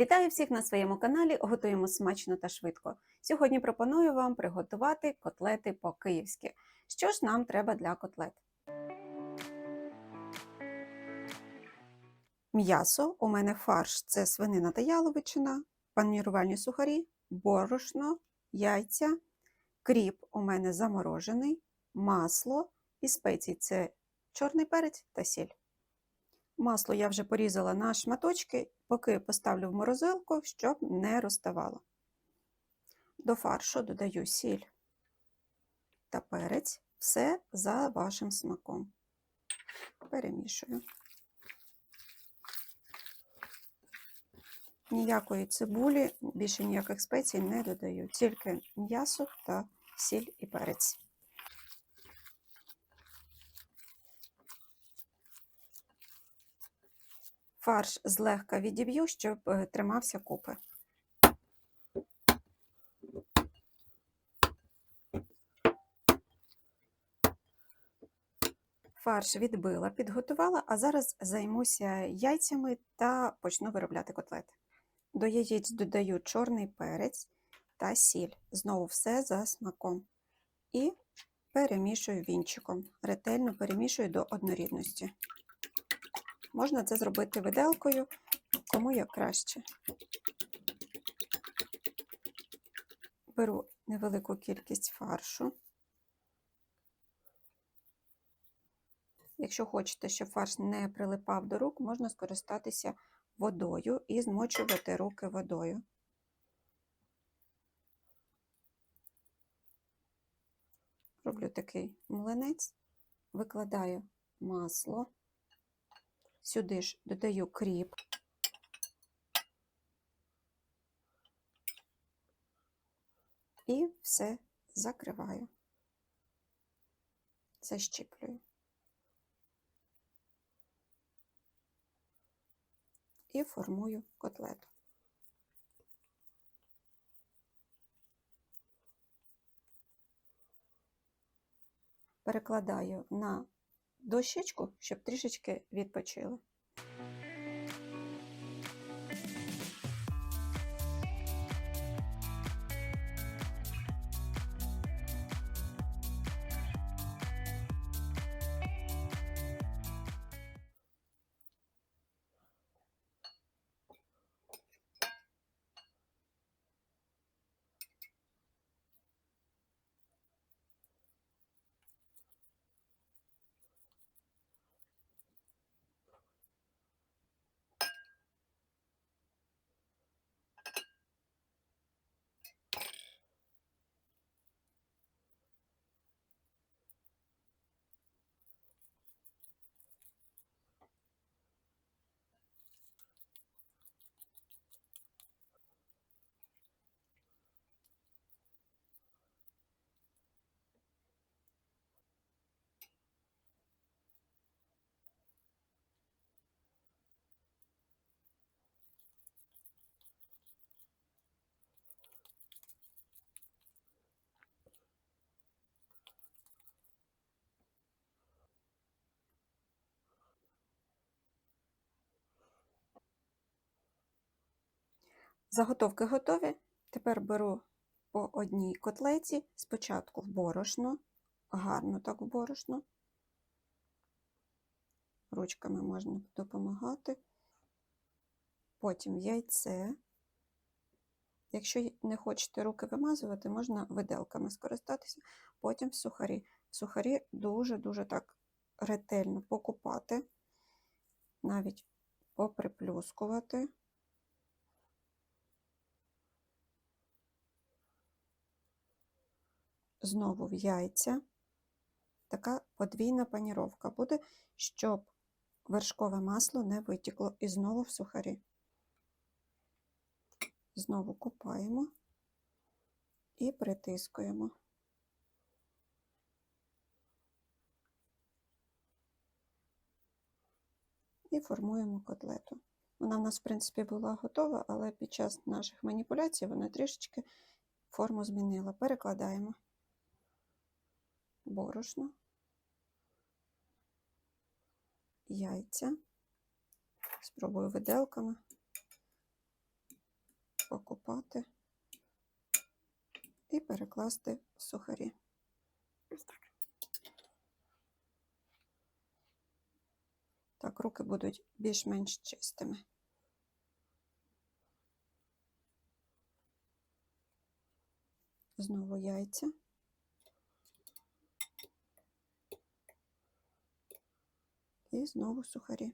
Вітаю всіх на своєму каналі. Готуємо смачно та швидко. Сьогодні пропоную вам приготувати котлети по-київськи. Що ж нам треба для котлет? М'ясо. У мене фарш це свинина та яловичина, панірувальні сухарі, борошно, яйця, кріп у мене заморожений, масло і спеції це чорний перець та сіль. Масло я вже порізала на шматочки, поки поставлю в морозилку, щоб не розставало. До фаршу додаю сіль та перець, все за вашим смаком. Перемішую. Ніякої цибулі, більше ніяких спецій не додаю, тільки м'ясо та сіль і перець. Фарш злегка відіб'ю, щоб е, тримався купи. Фарш відбила, підготувала, а зараз займуся яйцями та почну виробляти котлети. До яєць додаю чорний перець та сіль. Знову все за смаком. І перемішую вінчиком. Ретельно перемішую до однорідності. Можна це зробити виделкою, кому як краще. Беру невелику кількість фаршу. Якщо хочете, щоб фарш не прилипав до рук, можна скористатися водою і змочувати руки водою. Роблю такий млинець, викладаю масло. Сюди ж додаю кріп. І все закриваю, защіплюю. І формую котлету. Перекладаю на дощечку, щоб трішечки відпочили. Заготовки готові. Тепер беру по одній котлеті, спочатку в борошно, гарно так в борошно. Ручками можна допомагати. Потім яйце. Якщо не хочете руки вимазувати, можна виделками скористатися, потім сухарі. Сухарі дуже-дуже так ретельно покупати, навіть поприплюскувати. Знову в яйця. Така подвійна паніровка буде, щоб вершкове масло не витікло і знову в сухарі. Знову купаємо і притискуємо. І формуємо котлету. Вона в нас, в принципі, була готова, але під час наших маніпуляцій вона трішечки форму змінила. Перекладаємо борошно, яйця. Спробую виделками. покупати і перекласти в сухарі. Ось так. Так, руки будуть більш-менш чистими. Знову яйця. І знову сухарі.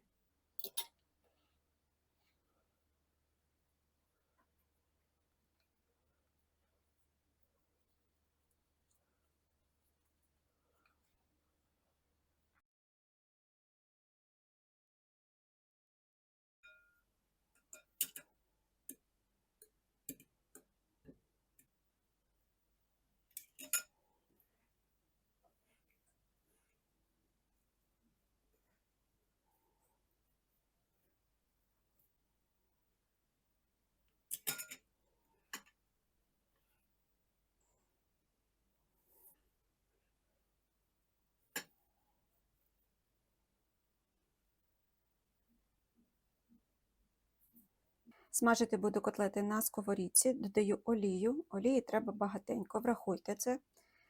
Смажити буду котлети на сковорідці, додаю олію. Олії треба багатенько, врахуйте це.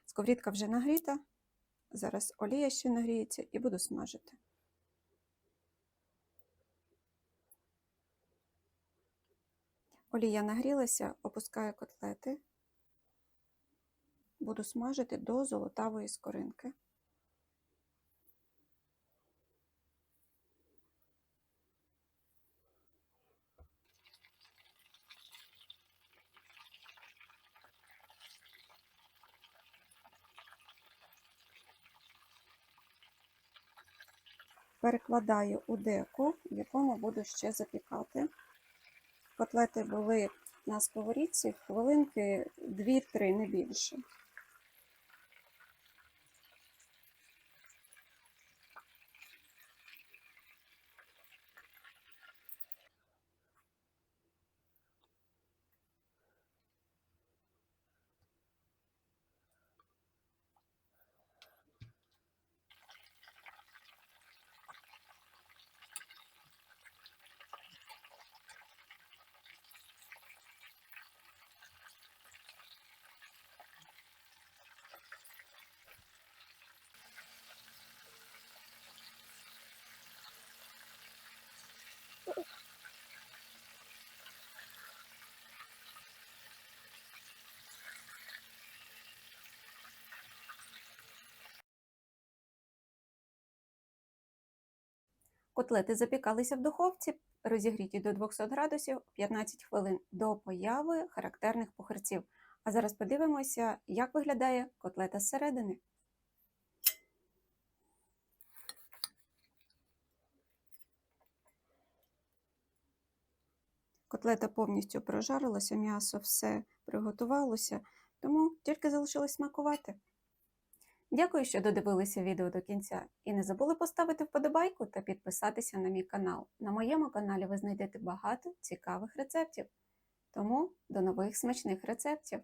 Сковорідка вже нагріта. Зараз олія ще нагріється і буду смажити. Олія нагрілася, опускаю котлети. Буду смажити до золотавої скоринки. Перекладаю у деко, в якому буду ще запікати. Котлети були на сковорідці хвилинки 2-3, не більше. Котлети запікалися в духовці, розігріті до 200 градусів 15 хвилин до появи характерних пухарців. А зараз подивимося, як виглядає котлета зсередини. Котлета повністю прожарилася, м'ясо все приготувалося, тому тільки залишилось смакувати. Дякую, що додивилися відео до кінця. І не забули поставити вподобайку та підписатися на мій канал. На моєму каналі ви знайдете багато цікавих рецептів. Тому до нових смачних рецептів!